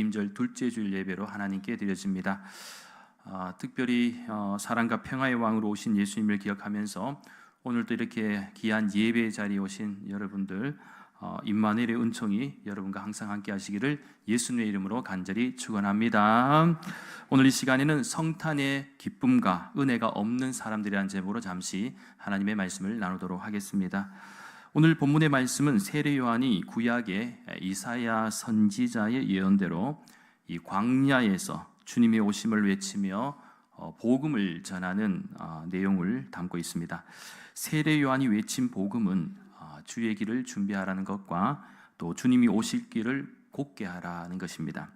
임절 둘째 주일 예배로 하나님께 드려집니다. 아, 특별히 어, 사랑과 평화의 왕으로 오신 예수님을 기억하면서 오늘도 이렇게 귀한 예배 자리에 오신 여러분들 어, 임마누엘의 은총이 여러분과 항상 함께 하시기를 예수님의 이름으로 간절히 축원합니다. 오늘 이 시간에는 성탄의 기쁨과 은혜가 없는 사람들이란 제목으로 잠시 하나님의 말씀을 나누도록 하겠습니다. 오늘 본문의 말씀은 세례 요한이 구약의 이사야 선지자의 예언대로 이 광야에서 주님의 오심을 외치며 어, 복음을 전하는 어, 내용을 담고 있습니다. 세례 요한이 외친 복음은 어, 주의 길을 준비하라는 것과 또 주님이 오실 길을 곧게 하라는 것입니다.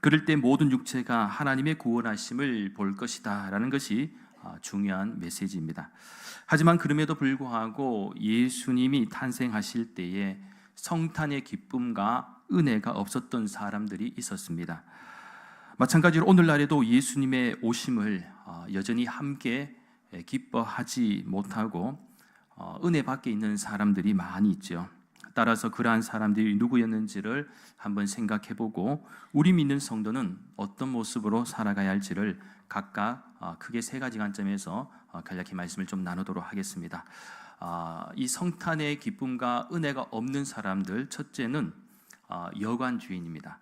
그럴 때 모든 육체가 하나님의 구원하심을 볼 것이다라는 것이 중요한 메시지입니다. 하지만 그럼에도 불구하고 예수님이 탄생하실 때에 성탄의 기쁨과 은혜가 없었던 사람들이 있었습니다. 마찬가지로 오늘날에도 예수님의 오심을 어, 여전히 함께 기뻐하지 못하고 어, 은혜 밖에 있는 사람들이 많이 있죠. 따라서 그러한 사람들이 누구였는지를 한번 생각해 보고 우리 믿는 성도는 어떤 모습으로 살아가야 할지를 각각 어, 크게 세 가지 관점에서 어, 간략히 말씀을 좀 나누도록 하겠습니다. 아, 이 성탄의 기쁨과 은혜가 없는 사람들 첫째는 어, 여관주의입니다.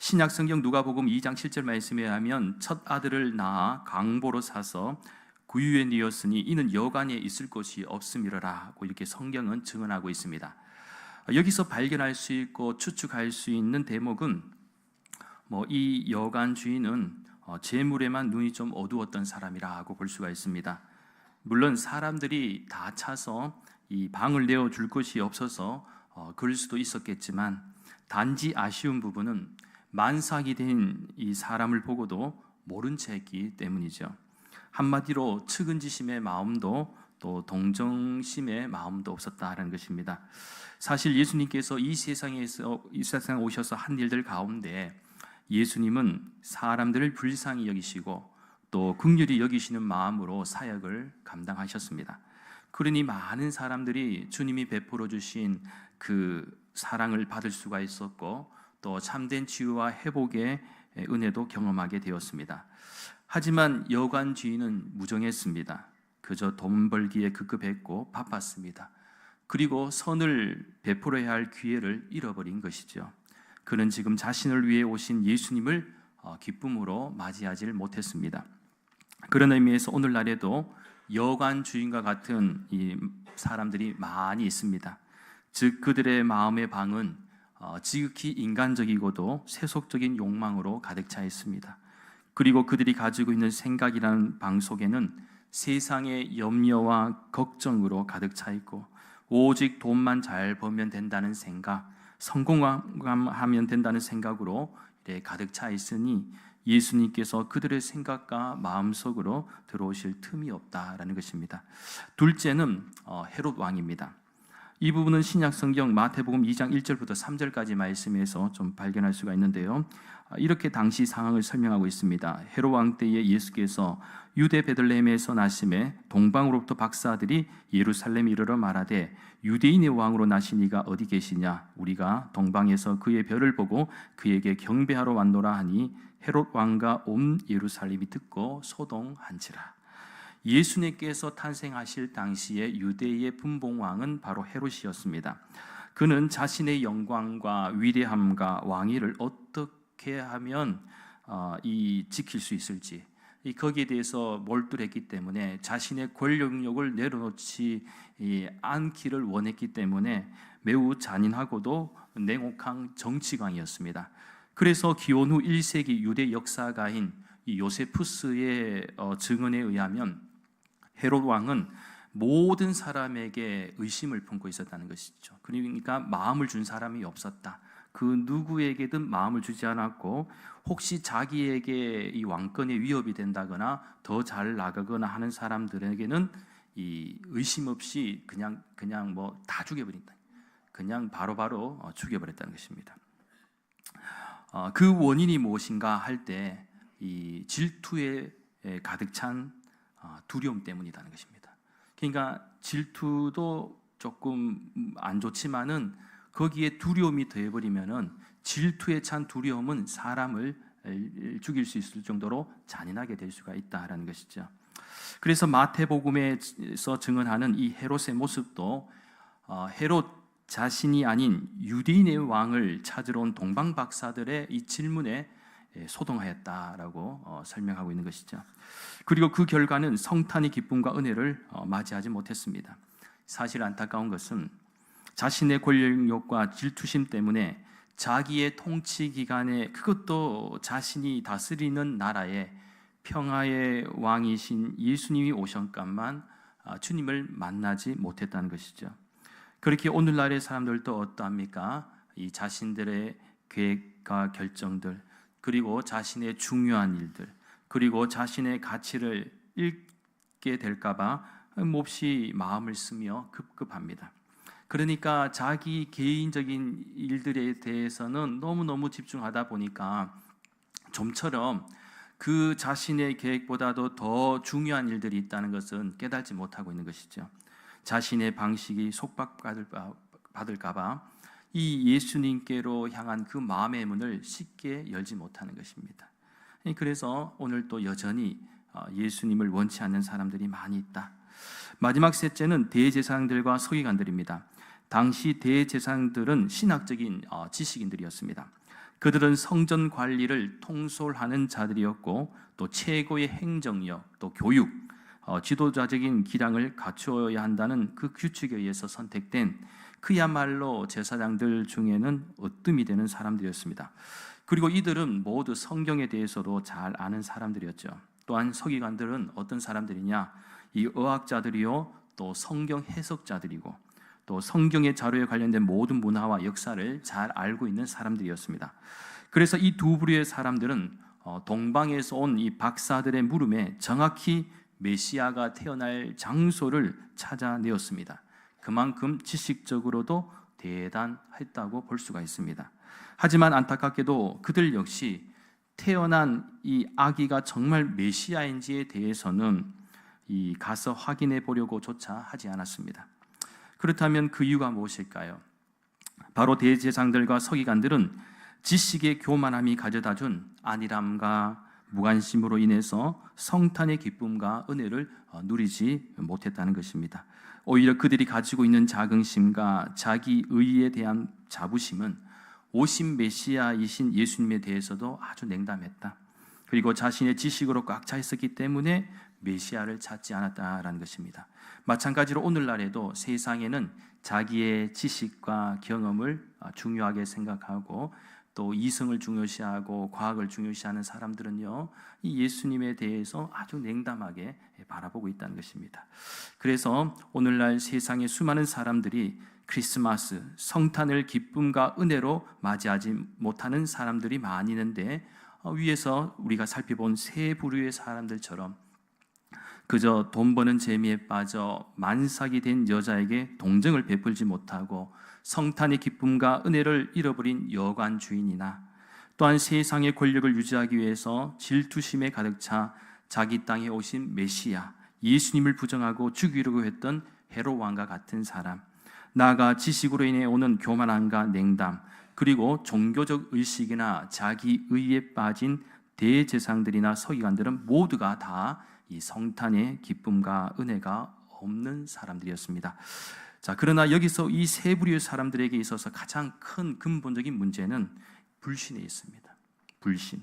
신약 성경 누가복음 2장 7절 말씀에 하면 첫 아들을 낳아 강보로 사서 구유에 뉘었으니 이는 여관에 있을 곳이 없음이라고 이렇게 성경은 증언하고 있습니다. 여기서 발견할 수 있고 추측할 수 있는 대목은 뭐 이 여관 주인은 어, 재물에만 눈이 좀 어두웠던 사람이라고 볼 수가 있습니다. 물론 사람들이 다 차서 이 방을 내어 줄 것이 없어서 어, 그럴 수도 있었겠지만 단지 아쉬운 부분은 만삭이 된 이 사람을 보고도 모른 채 했기 때문이죠. 한마디로 측은지심의 마음도 또 동정심의 마음도 없었다라는 것입니다. 사실 예수님께서 이 세상에서 이 세상 오셔서 한 일들 가운데 예수님은 사람들을 불쌍히 여기시고 또 극률이 여기시는 마음으로 사역을 감당하셨습니다. 그러니 많은 사람들이 주님이 베풀어 주신 그 사랑을 받을 수가 있었고 또 참된 치유와 회복의 은혜도 경험하게 되었습니다. 하지만 여관 주인은 무정했습니다. 그저 돈 벌기에 급급했고 바빴습니다. 그리고 선을 베풀어야 할 기회를 잃어버린 것이죠. 그는 지금 자신을 위해 오신 예수님을 어, 기쁨으로 맞이하지 못했습니다. 그런 의미에서 오늘날에도 여관 주인과 같은 이 사람들이 많이 있습니다. 즉 그들의 마음의 방은 어, 지극히 인간적이고도 세속적인 욕망으로 가득 차 있습니다. 그리고 그들이 가지고 있는 생각이라는 방 속에는 세상의 염려와 걱정으로 가득 차 있고 오직 돈만 잘 벌면 된다는 생각, 성공하면 된다는 생각으로 가득 차 있으니 예수님께서 그들의 생각과 마음속으로 들어오실 틈이 없다라는 것입니다. 둘째는 어, 헤롯 왕입니다. 이 부분은 신약 성경 마태복음 2장 1절부터 3절까지 말씀에서 좀 발견할 수가 있는데요. 아, 이렇게 당시 상황을 설명하고 있습니다. 헤롯 왕 때에 예수께서 유대 베들레헴에서 나심에 동방으로부터 박사들이 예루살렘 이르러 말하되 유대인의 왕으로 나시니가 어디 계시냐 우리가 동방에서 그의 별을 보고 그에게 경배하러 왔노라 하니 헤롯 왕과 온 예루살렘이 듣고 소동한지라 예수님께서 탄생하실 당시에 유대의 분봉 왕은 바로 헤롯이었습니다. 그는 자신의 영광과 위대함과 왕위를 어떻게 하면 어, 이 지킬 수 있을지 거기에 대해서 몰두했기 때문에 자신의 권력력을 내려놓지 않기를 원했기 때문에 매우 잔인하고도 냉혹한 정치광이었습니다. 그래서 기원 후 1세기 유대 역사가인 요세푸스의 어, 증언에 의하면 헤롯 왕은 모든 사람에게 의심을 품고 있었다는 것이죠. 그러니까 마음을 준 사람이 없었다. 그 누구에게든 마음을 주지 않았고 혹시 자기에게 이 왕권의 위협이 된다거나 더 잘 나가거나 하는 사람들에게는 이 의심 없이 그냥 그냥 뭐 다 죽여버린다. 그냥 바로바로 바로 어, 죽여버렸다는 것입니다. 어, 그 원인이 무엇인가 할 때 이 질투에 가득 찬 어, 두려움 때문이라는 것입니다. 그러니까 질투도 조금 안 좋지만은 거기에 두려움이 더해버리면은 질투에 찬 두려움은 사람을 죽일 수 있을 정도로 잔인하게 될 수가 있다라는 것이죠. 그래서 마태복음에서 증언하는 이 헤롯의 모습도 어, 헤롯 자신이 아닌 유대인의 왕을 찾으러 온 동방 박사들의 이 질문에 소동하였다라고 어, 설명하고 있는 것이죠. 그리고 그 결과는 성탄의 기쁨과 은혜를 어, 맞이하지 못했습니다. 사실 안타까운 것은 자신의 권력욕과 질투심 때문에 자기의 통치 기간에 그것도 자신이 다스리는 나라에 평화의 왕이신 예수님이 오셨건만 아, 주님을 만나지 못했다는 것이죠. 그렇게 오늘날의 사람들도 어떠합니까? 이 자신들의 계획과 결정들 그리고 자신의 중요한 일들 그리고 자신의 가치를 잃게 될까봐 몹시 마음을 쓰며 급급합니다. 그러니까 자기 개인적인 일들에 대해서는 너무너무 집중하다 보니까 좀처럼 그 자신의 계획보다도 더 중요한 일들이 있다는 것은 깨닫지 못하고 있는 것이죠. 자신의 방식이 속박받을까봐 이 예수님께로 향한 그 마음의 문을 쉽게 열지 못하는 것입니다. 그래서 오늘 또 여전히 어, 예수님을 원치 않는 사람들이 많이 있다. 마지막 셋째는 대제사장들과 서기관들입니다. 당시 대제사장들은 신학적인 어, 지식인들이었습니다. 그들은 성전 관리를 통솔하는 자들이었고 또 최고의 행정력, 또 교육, 어, 지도자적인 기량을 갖추어야 한다는 그 규칙에 의해서 선택된 그야말로 제사장들 중에는 으뜸이 되는 사람들이었습니다. 그리고 이들은 모두 성경에 대해서도 잘 아는 사람들이었죠. 또한 서기관들은 어떤 사람들이냐? 이 의학자들이요, 또 성경 해석자들이고 또 성경의 자료에 관련된 모든 문화와 역사를 잘 알고 있는 사람들이었습니다. 그래서 이 두 부류의 사람들은 어, 동방에서 온 이 박사들의 물음에 정확히 메시아가 태어날 장소를 찾아내었습니다. 그만큼 지식적으로도 대단했다고 볼 수가 있습니다. 하지만 안타깝게도 그들 역시 태어난 이 아기가 정말 메시아인지에 대해서는 이 가서 확인해 보려고조차 하지 않았습니다. 그렇다면 그 이유가 무엇일까요? 바로 대제사장들과 서기관들은 지식의 교만함이 가져다 준 안일함과 무관심으로 인해서 성탄의 기쁨과 은혜를 어, 누리지 못했다는 것입니다. 오히려 그들이 가지고 있는 자긍심과 자기 의에 대한 자부심은 오신 메시아이신 예수님에 대해서도 아주 냉담했다. 그리고 자신의 지식으로 꽉 차 있었기 때문에 메시아를 찾지 않았다라는 것입니다. 마찬가지로 오늘날에도 세상에는 자기의 지식과 경험을 중요하게 생각하고 또 이성을 중요시하고 과학을 중요시하는 사람들은요, 이 예수님에 대해서 아주 냉담하게 바라보고 있다는 것입니다. 그래서 오늘날 세상의 수많은 사람들이 크리스마스, 성탄을 기쁨과 은혜로 맞이하지 못하는 사람들이 많이 있는데 어, 위에서 우리가 살펴본 세 부류의 사람들처럼 그저 돈 버는 재미에 빠져 만삭이 된 여자에게 동정을 베풀지 못하고 성탄의 기쁨과 은혜를 잃어버린 여관 주인이나 또한 세상의 권력을 유지하기 위해서 질투심에 가득 차 자기 땅에 오신 메시아 예수님을 부정하고 죽이려고 했던 헤로 왕과 같은 사람 나아가 지식으로 인해 오는 교만함과 냉담 그리고 종교적 의식이나 자기 의에 빠진 대제상들이나 서기관들은 모두가 다 이 성탄의 기쁨과 은혜가 없는 사람들이었습니다. 자, 그러나 여기서 이 세 부류의 사람들에게 있어서 가장 큰 근본적인 문제는 불신에 있습니다. 불신.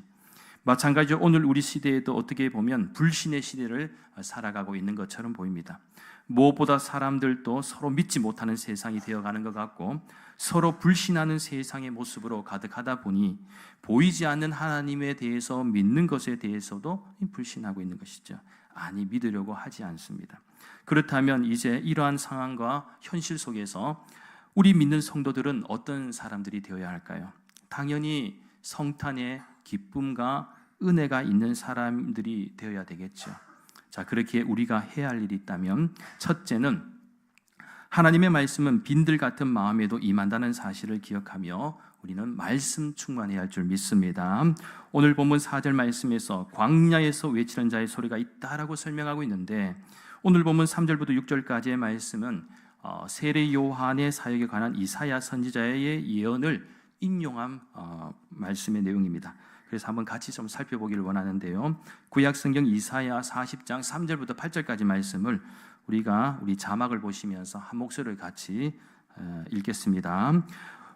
마찬가지로 오늘 우리 시대에도 어떻게 보면 불신의 시대를 살아가고 있는 것처럼 보입니다. 무엇보다 사람들도 서로 믿지 못하는 세상이 되어가는 것 같고 서로 불신하는 세상의 모습으로 가득하다 보니 보이지 않는 하나님에 대해서 믿는 것에 대해서도 불신하고 있는 것이죠. 아니 믿으려고 하지 않습니다. 그렇다면 이제 이러한 상황과 현실 속에서 우리 믿는 성도들은 어떤 사람들이 되어야 할까요? 당연히 성탄의 기쁨과 은혜가 있는 사람들이 되어야 되겠죠. 자, 그렇게 우리가 해야 할 일이 있다면 첫째는 하나님의 말씀은 빈들 같은 마음에도 임한다는 사실을 기억하며 우리는 말씀 충만해야 할 줄 믿습니다. 오늘 본문 4절 말씀에서 광야에서 외치는 자의 소리가 있다라고 설명하고 있는데 오늘 본문 3절부터 6절까지의 말씀은 어, 세례 요한의 사역에 관한 이사야 선지자의 예언을 인용한 어, 말씀의 내용입니다. 그래서 한번 같이 좀 살펴보기를 원하는데요. 구약 성경 이사야 40장 3절부터 8절까지 말씀을 우리가 우리 자막을 보시면서 한 목소리를 같이 어, 읽겠습니다.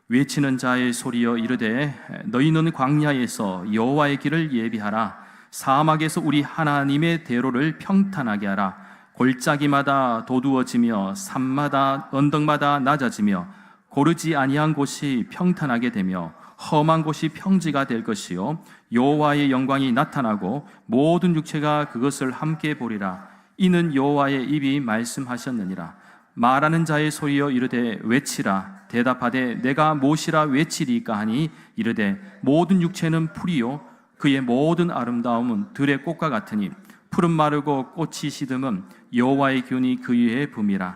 외치는 자의 소리여 이르되 너희는 광야에서 여호와의 길을 예비하라 사막에서 우리 하나님의 대로를 평탄하게 하라 골짜기마다 도두어지며 산마다 언덕마다 낮아지며 고르지 아니한 곳이 평탄하게 되며 험한 곳이 평지가 될 것이요 여호와의 영광이 나타나고 모든 육체가 그것을 함께 보리라. 이는 여호와의 입이 말씀하셨느니라. 말하는 자의 소리여 이르되 외치라. 대답하되 내가 무엇이라 외치리까 하니 이르되 모든 육체는 풀이요 그의 모든 아름다움은 들의 꽃과 같으니 푸른 마르고 꽃이 시듬은 여호와의 기운이 그 위에 붐이라.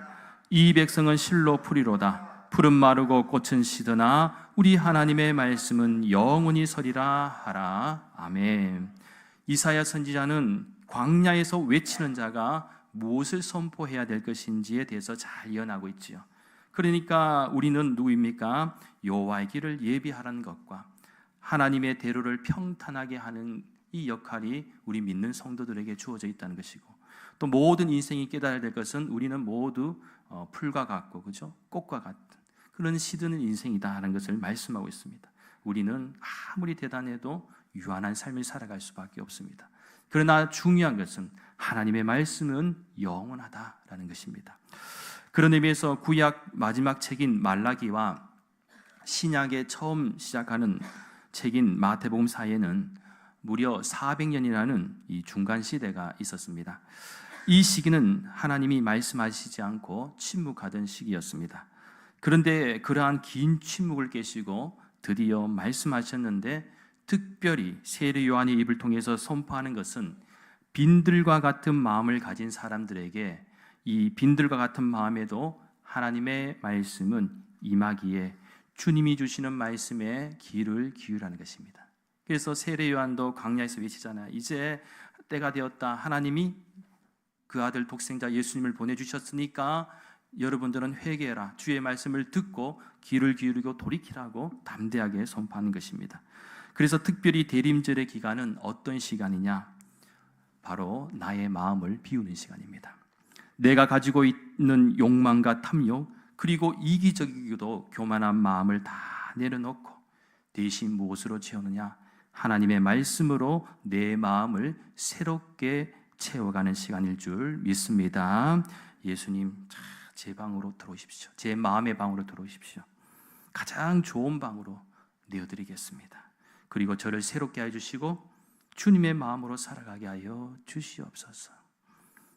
이 백성은 실로 풀이로다. 푸른 마르고 꽃은 시드나 우리 하나님의 말씀은 영원히 서리라 하라 아멘 이사야 선지자는 광야에서 외치는 자가 무엇을 선포해야 될 것인지에 대해서 잘 예언하고 있지요. 그러니까 우리는 누구입니까? 여호와의 길을 예비하라는 것과 하나님의 대로를 평탄하게 하는 이 역할이 우리 믿는 성도들에게 주어져 있다는 것이고 또 모든 인생이 깨달아야 될 것은 우리는 모두 어, 풀과 같고 그죠? 꽃과 같은 그런 시드는 인생이다 하는 것을 말씀하고 있습니다. 우리는 아무리 대단해도 유한한 삶을 살아갈 수밖에 없습니다. 그러나 중요한 것은 하나님의 말씀은 영원하다라는 것입니다. 그런 의미에서 구약 마지막 책인 말라기와 신약의 처음 시작하는 책인 마태복음 사이에는 무려 400년이라는 이 중간 시대가 있었습니다. 이 시기는 하나님이 말씀하시지 않고 침묵하던 시기였습니다. 그런데 그러한 긴 침묵을 깨시고 드디어 말씀하셨는데 특별히 세례 요한의 입을 통해서 선포하는 것은 빈들과 같은 마음을 가진 사람들에게 이 빈들과 같은 마음에도 하나님의 말씀은 임하기에 주님이 주시는 말씀에 귀를 기울하는 것입니다. 그래서 세례 요한도 광야에서 외치잖아요. 이제 때가 되었다. 하나님이 그 아들 독생자 예수님을 보내 주셨으니까 여러분들은 회개해라. 주의 말씀을 듣고 귀를 기울이고 돌이키라고 담대하게 선포하는 것입니다. 그래서 특별히 대림절의 기간은 어떤 시간이냐? 바로 나의 마음을 비우는 시간입니다. 내가 가지고 있는 욕망과 탐욕, 그리고 이기적이기도 교만한 마음을 다 내려놓고 대신 무엇으로 채우느냐? 하나님의 말씀으로 내 마음을 새롭게 채워가는 시간일 줄 믿습니다. 예수님, 제 방으로 들어오십시오. 제 마음의 방으로 들어오십시오. 가장 좋은 방으로 내어드리겠습니다. 그리고 저를 새롭게 해주시고 주님의 마음으로 살아가게 하여 주시옵소서.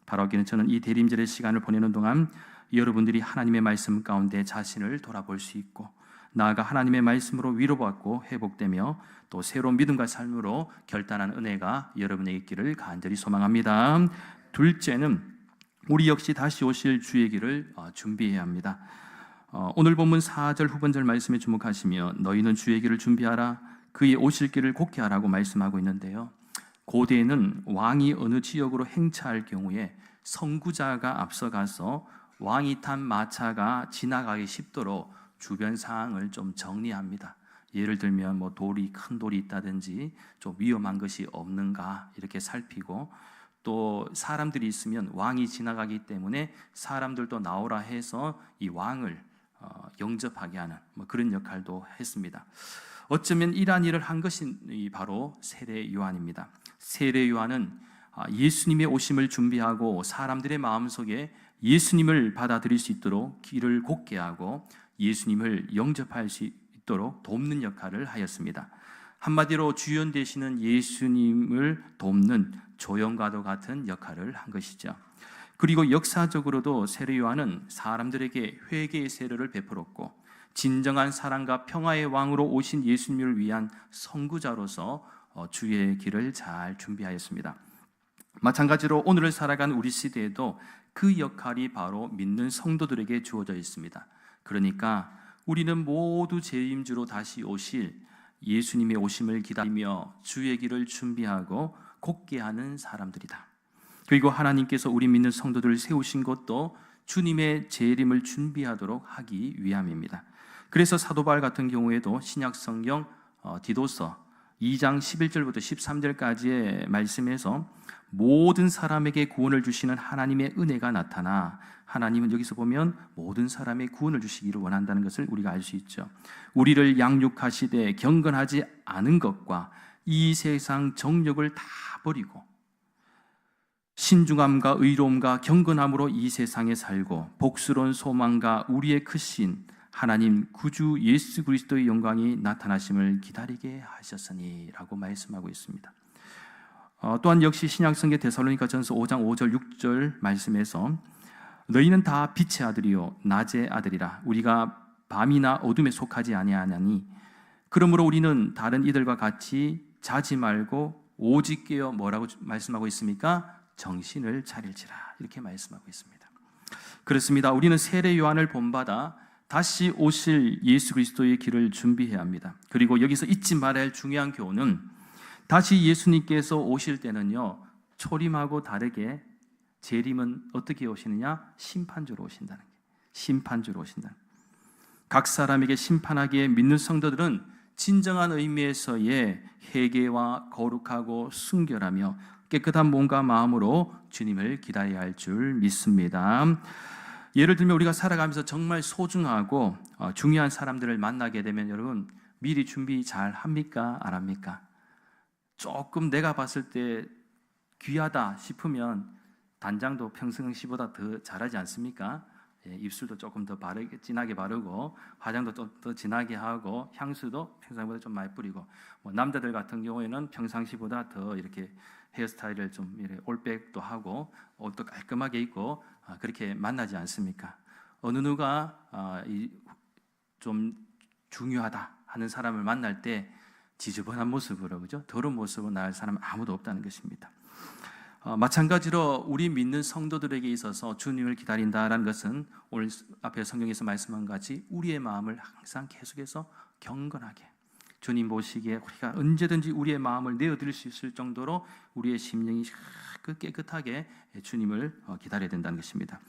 바라기는 저는 이 대림절의 시간을 보내는 동안 여러분들이 하나님의 말씀 가운데 자신을 돌아볼 수 있고 나아가 하나님의 말씀으로 위로받고 회복되며 또 새로운 믿음과 삶으로 결단한 은혜가 여러분에게 있기를 간절히 소망합니다. 둘째는 우리 역시 다시 오실 주의 길을 어, 준비해야 합니다. 어, 오늘 본문 4절 후반절 말씀에 주목하시며 너희는 주의 길을 준비하라 그의 오실 길을 곡게 하라고 말씀하고 있는데요. 고대에는 왕이 어느 지역으로 행차할 경우에 선구자가 앞서가서 왕이 탄 마차가 지나가기 쉽도록 주변 상황을 좀 정리합니다. 예를 들면 뭐 돌이 큰 돌이 있다든지 좀 위험한 것이 없는가 이렇게 살피고 또 사람들이 있으면 왕이 지나가기 때문에 사람들도 나오라 해서 이 왕을 어, 영접하게 하는 뭐 그런 역할도 했습니다. 어쩌면 이러한 일을 한 것이 바로 세례 요한입니다. 세례 요한은 아, 예수님의 오심을 준비하고 사람들의 마음속에 예수님을 받아들일 수 있도록 길을 곱게 하고 예수님을 영접할 수 있도록 돕는 역할을 하였습니다. 한마디로 주연 되시는 예수님을 돕는 조연과도 같은 역할을 한 것이죠. 그리고 역사적으로도 세례 요한은 사람들에게 회개의 세례를 베풀었고 진정한 사랑과 평화의 왕으로 오신 예수님을 위한 선구자로서 어, 주의 길을 잘 준비하였습니다. 마찬가지로 오늘을 살아간 우리 시대에도 그 역할이 바로 믿는 성도들에게 주어져 있습니다. 그러니까 우리는 모두 재임주로 다시 오실 예수님의 오심을 기다리며 주의 길을 준비하고 곧게 하는 사람들이다. 그리고 하나님께서 우리 믿는 성도들을 세우신 것도 주님의 재림을 준비하도록 하기 위함입니다. 그래서 사도 바울 같은 경우에도 신약 성경 어, 디도서 2장 11절부터 13절까지의 말씀에서 모든 사람에게 구원을 주시는 하나님의 은혜가 나타나 하나님은 여기서 보면 모든 사람의 구원을 주시기를 원한다는 것을 우리가 알 수 있죠. 우리를 양육하시되 경건하지 않은 것과 이 세상 정욕을 다 버리고 신중함과 의로움과 경건함으로 이 세상에 살고 복스러운 소망과 우리의 크신 하나님 구주 예수 그리스도의 영광이 나타나심을 기다리게 하셨으니라고 말씀하고 있습니다. 어, 또한 역시 신약성경 데살로니가전서 5장 5절 6절 말씀에서 너희는 다 빛의 아들이요 낮의 아들이라 우리가 밤이나 어둠에 속하지 아니하나니 그러므로 우리는 다른 이들과 같이 자지 말고 오직 깨어 뭐라고 말씀하고 있습니까? 정신을 차릴지라 이렇게 말씀하고 있습니다. 그렇습니다. 우리는 세례 요한을 본받아 다시 오실 예수 그리스도의 길을 준비해야 합니다. 그리고 여기서 잊지 말아야 할 중요한 교훈은 다시 예수님께서 오실 때는요 초림하고 다르게 재림은 어떻게 오시느냐 심판주로 오신다는 게 심판주로 오신다. 각 사람에게 심판하기에 믿는 성도들은 진정한 의미에서의 회개와 거룩하고 순결하며 깨끗한 몸과 마음으로 주님을 기다려야 할 줄 믿습니다. 예를 들면 우리가 살아가면서 정말 소중하고 어, 중요한 사람들을 만나게 되면 여러분 미리 준비 잘 합니까? 안 합니까? 조금 내가 봤을 때 귀하다 싶으면 단장도 평상시보다 더 잘하지 않습니까? 예, 입술도 조금 더 바르게 진하게 바르고 화장도 좀 더 진하게 하고 향수도 평상시보다 좀 많이 뿌리고 뭐 남자들 같은 경우에는 평상시보다 더 이렇게 헤어스타일을 좀 이렇게 올백도 하고 옷도 깔끔하게 입고 아, 그렇게 만나지 않습니까? 어느 누가 아, 좀 중요하다 하는 사람을 만날 때 지저분한 모습으로 그죠? 더러운 모습으로 나올 사람 아무도 없다는 것입니다. 어, 마찬가지로 우리 믿는 성도들에게 있어서 주님을 기다린다라는 것은 오늘 앞에 성경에서 말씀한 같이 우리의 마음을 항상 계속해서 경건하게 주님 보시기에 우리가 언제든지 우리의 마음을 내어드릴 수 있을 정도로 우리의 심령이 그 깨끗하게 주님을 어, 기다려야 된다는 것입니다.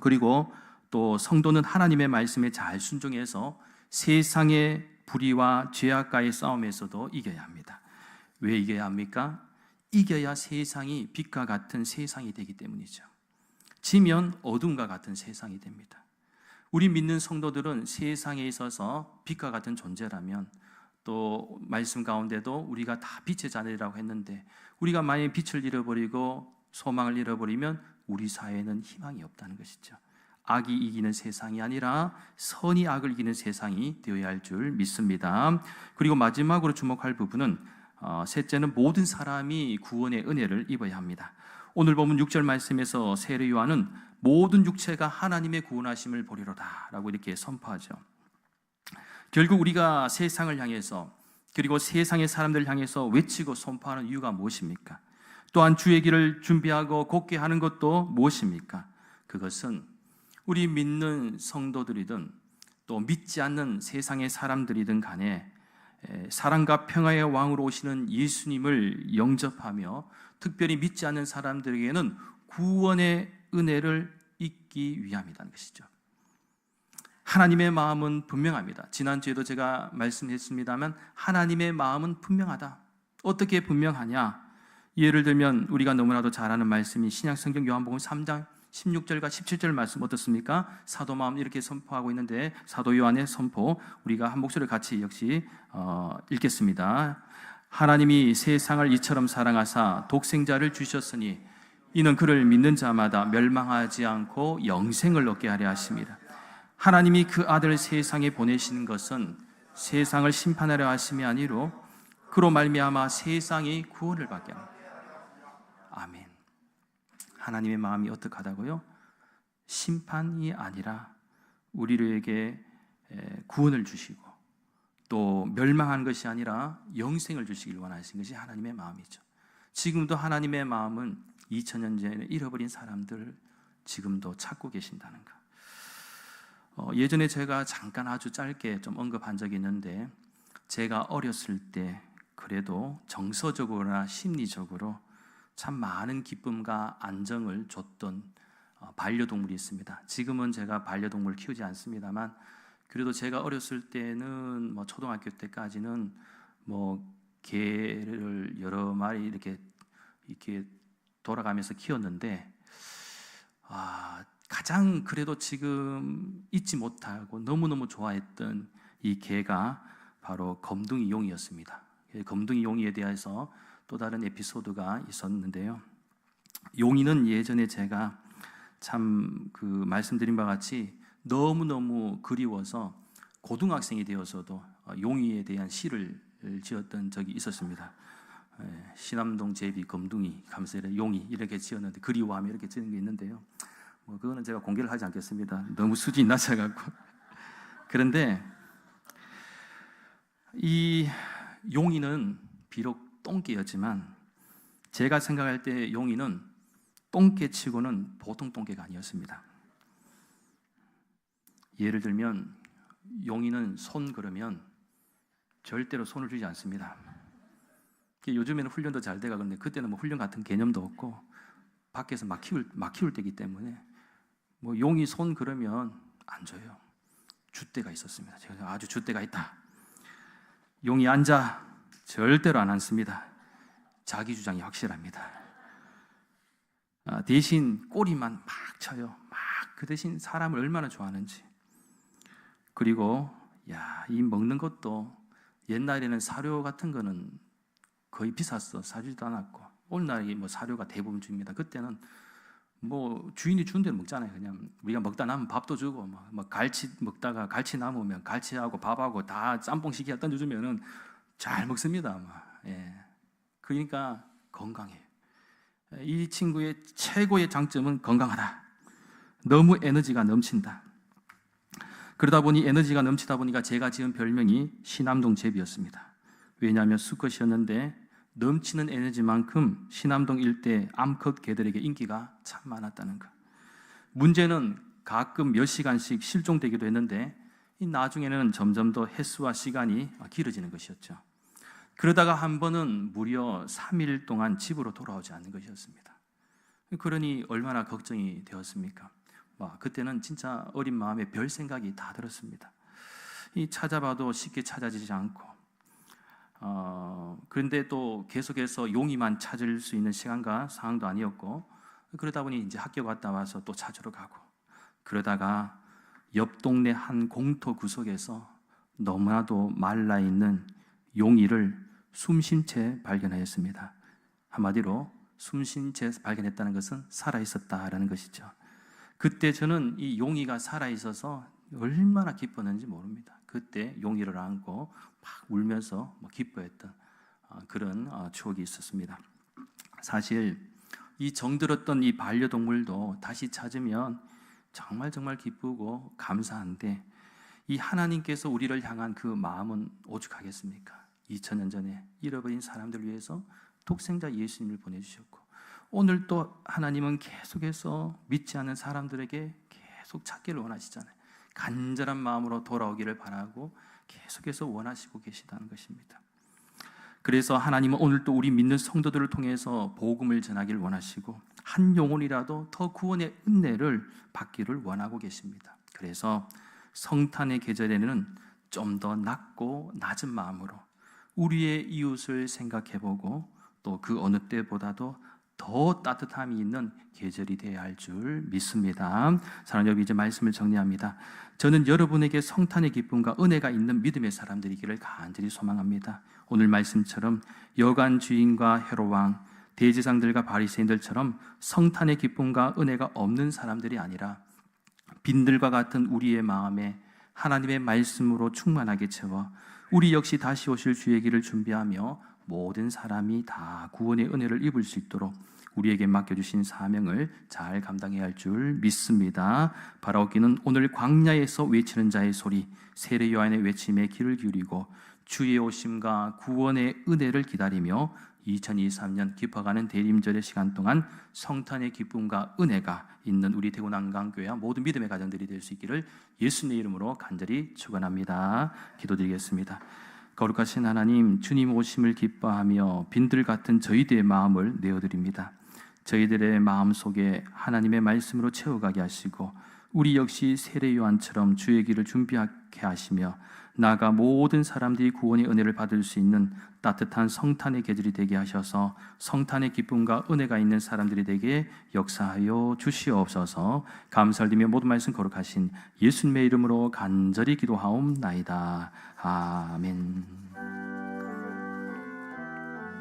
그리고 또 성도는 하나님의 말씀에 잘 순종해서 세상의 불의와 죄악과의 싸움에서도 이겨야 합니다. 왜 이겨야 합니까? 이겨야 세상이 빛과 같은 세상이 되기 때문이죠. 지면 어둠과 같은 세상이 됩니다. 우리 믿는 성도들은 세상에 있어서 빛과 같은 존재라면 또 말씀 가운데도 우리가 다 빛의 자녀라고 했는데 우리가 만약 빛을 잃어버리고 소망을 잃어버리면 우리 사회에는 희망이 없다는 것이죠. 악이 이기는 세상이 아니라 선이 악을 이기는 세상이 되어야 할 줄 믿습니다. 그리고 마지막으로 주목할 부분은 어, 셋째는 모든 사람이 구원의 은혜를 입어야 합니다. 오늘 보면 6절 말씀에서 세례 요한은 모든 육체가 하나님의 구원하심을 보리로다라고 이렇게 선포하죠. 결국 우리가 세상을 향해서 그리고 세상의 사람들을 향해서 외치고 선포하는 이유가 무엇입니까? 또한 주의 길을 준비하고 곧게 하는 것도 무엇입니까? 그것은 우리 믿는 성도들이든 또 믿지 않는 세상의 사람들이든 간에 사랑과 평화의 왕으로 오시는 예수님을 영접하며 특별히 믿지 않는 사람들에게는 구원의 은혜를 잊기 위함이라는 것이죠. 하나님의 마음은 분명합니다. 지난주에도 제가 말씀했습니다만 하나님의 마음은 분명하다. 어떻게 분명하냐? 예를 들면 우리가 너무나도 잘 아는 말씀이 신약 성경 요한복음 3장 16절과 17절 말씀 어떻습니까? 사도 마음 이렇게 선포하고 있는데 사도 요한의 선포 우리가 한 목소리를 같이 역시 어, 읽겠습니다. 하나님이 세상을 이처럼 사랑하사 독생자를 주셨으니 이는 그를 믿는 자마다 멸망하지 않고 영생을 얻게 하려 하십니다. 하나님이 그 아들 세상에 보내신 것은 세상을 심판하려 하심이 아니로 그로 말미암아 세상이 구원을 받게 합니다. 아멘. 하나님의 마음이 어떡하다고요? 심판이 아니라 우리에게 구원을 주시고 또 멸망한 것이 아니라 영생을 주시길 원하신 것이 하나님의 마음이죠. 지금도 하나님의 마음은 2000년 전에 잃어버린 사람들 지금도 찾고 계신다는 것. 어, 예전에 제가 잠깐 아주 짧게 좀 언급한 적이 있는데 제가 어렸을 때 그래도 정서적으로나 심리적으로 참 많은 기쁨과 안정을 줬던 어, 반려동물이 있습니다. 지금은 제가 반려동물 키우지 않습니다만 그래도 제가 어렸을 때는 뭐 초등학교 때까지는 뭐 개를 여러 마리 이렇게 이렇게 돌아가면서 키웠는데 아, 가장 그래도 지금 잊지 못하고 너무너무 좋아했던 이 개가 바로 검둥이 용이었습니다. 그 검둥이 용이에 대해서 또 다른 에피소드가 있었는데요. 용이는 예전에 제가 참 그 말씀드린 바와 같이 너무너무 그리워서 고등학생이 되어서도 용이에 대한 시를 지었던 적이 있었습니다. 예, 신암동 제비 검둥이 감사를 용이 이렇게 지었는데 그리워하며 이렇게 지은 게 있는데요. 뭐 그거는 제가 공개를 하지 않겠습니다. 너무 수준이 낮아갖고 그런데 이 용이는 비록 똥개였지만 제가 생각할 때 용이는 똥개치고는 보통 똥개가 아니었습니다. 예를 들면 용이는 손 그러면 절대로 손을 주지 않습니다. 요즘에는 훈련도 잘 돼가 근데 그때는 뭐 훈련 같은 개념도 없고 밖에서 막 키울 막 키울 때기 때문에 뭐 용이 손 그러면 안 줘요. 줏대가 있었습니다. 제가 아주 줏대가 있다. 용이 앉아 절대로 안 앉습니다. 자기 주장이 확실합니다. 아, 대신 꼬리만 막 쳐요. 막 그 대신 사람을 얼마나 좋아하는지. 그리고 야, 이 먹는 것도 옛날에는 사료 같은 거는 거의 비쌌어. 사주지도 않았고. 오늘날이 뭐 사료가 대부분 줍니다. 그때는 뭐 주인이 준 대로 먹잖아요. 그냥 우리가 먹다 남으면 밥도 주고 막, 막 갈치 먹다가 갈치 남으면 갈치하고 밥하고 다 짬뽕 시키가 던져주면은 잘 먹습니다. 막. 예. 그러니까 건강해. 이 친구의 최고의 장점은 건강하다. 너무 에너지가 넘친다. 그러다 보니 에너지가 넘치다 보니까 제가 지은 별명이 신암동 제비였습니다. 왜냐하면 수컷이었는데 넘치는 에너지만큼 신암동 일대 암컷 개들에게 인기가 참 많았다는 것. 문제는 가끔 몇 시간씩 실종되기도 했는데 나중에는 점점 더 횟수와 시간이 길어지는 것이었죠. 그러다가 한 번은 무려 3일 동안 집으로 돌아오지 않는 것이었습니다. 그러니 얼마나 걱정이 되었습니까? 와, 그때는 진짜 어린 마음에 별 생각이 다 들었습니다. 이 찾아봐도 쉽게 찾아지지 않고, 어, 그런데 또 계속해서 용이만 찾을 수 있는 시간과 상황도 아니었고, 그러다 보니 이제 학교 갔다 와서 또 찾으러 가고, 그러다가 옆 동네 한 공터 구석에서 너무나도 말라 있는 용이를 숨쉰 채 발견하였습니다. 한마디로 숨쉰 채 발견했다는 것은 살아 있었다라는 것이죠. 그때 저는 이 용이가 살아 있어서 얼마나 기뻤는지 모릅니다. 그때 용이를 안고 막 울면서 뭐 기뻐했던 어, 그런 어, 추억이 있었습니다. 사실 이 정들었던 이 반려동물도 다시 찾으면 정말 정말 기쁘고 감사한데 이 하나님께서 우리를 향한 그 마음은 오죽하겠습니까? 2000년 전에 잃어버린 사람들 위해서 독생자 예수님을 보내주셨고 오늘 또 하나님은 계속해서 믿지 않는 사람들에게 계속 찾기를 원하시잖아요. 간절한 마음으로 돌아오기를 바라고 계속해서 원하시고 계시다는 것입니다. 그래서 하나님은 오늘 또 우리 믿는 성도들을 통해서 복음을 전하기를 원하시고 한 영혼이라도 더 구원의 은혜를 받기를 원하고 계십니다. 그래서 성탄의 계절에는 좀 더 낮고 낮은 마음으로 우리의 이웃을 생각해 보고 또 그 어느 때보다도 더 따뜻함이 있는 계절이 되어야 할 줄 믿습니다. 사랑하는 여러분 이제 말씀을 정리합니다. 저는 여러분에게 성탄의 기쁨과 은혜가 있는 믿음의 사람들이기를 간절히 소망합니다. 오늘 말씀처럼 여관 주인과 헤로 왕 대지상들과 바리새인들처럼 성탄의 기쁨과 은혜가 없는 사람들이 아니라 빈들과 같은 우리의 마음에 하나님의 말씀으로 충만하게 채워 우리 역시 다시 오실 주의 길을 준비하며 모든 사람이 다 구원의 은혜를 입을 수 있도록 우리에게 맡겨주신 사명을 잘 감당해야 할 줄 믿습니다. 바라옵기는 오늘 광야에서 외치는 자의 소리, 세례 요한의 외침에 귀를 기울이고 주의 오심과 구원의 은혜를 기다리며 2023년 깊어가는 대림절의 시간 동안 성탄의 기쁨과 은혜가 있는 우리 대구 난강교회와 모든 믿음의 가정들이 될 수 있기를 예수님의 이름으로 간절히 축원합니다. 기도드리겠습니다. 거룩하신 하나님, 주님 오심을 기뻐하며 빈들 같은 저희들의 마음을 내어드립니다. 저희들의 마음 속에 하나님의 말씀으로 채워가게 하시고 우리 역시 세례 요한처럼 주의 길을 준비하게 하시며 나아가 모든 사람들이 구원의 은혜를 받을 수 있는 따뜻한 성탄의 계절이 되게 하셔서 성탄의 기쁨과 은혜가 있는 사람들이 되게 역사하여 주시옵소서. 감사를 드리며 모든 말씀 거룩하신 예수님의 이름으로 간절히 기도하옵나이다. 아멘.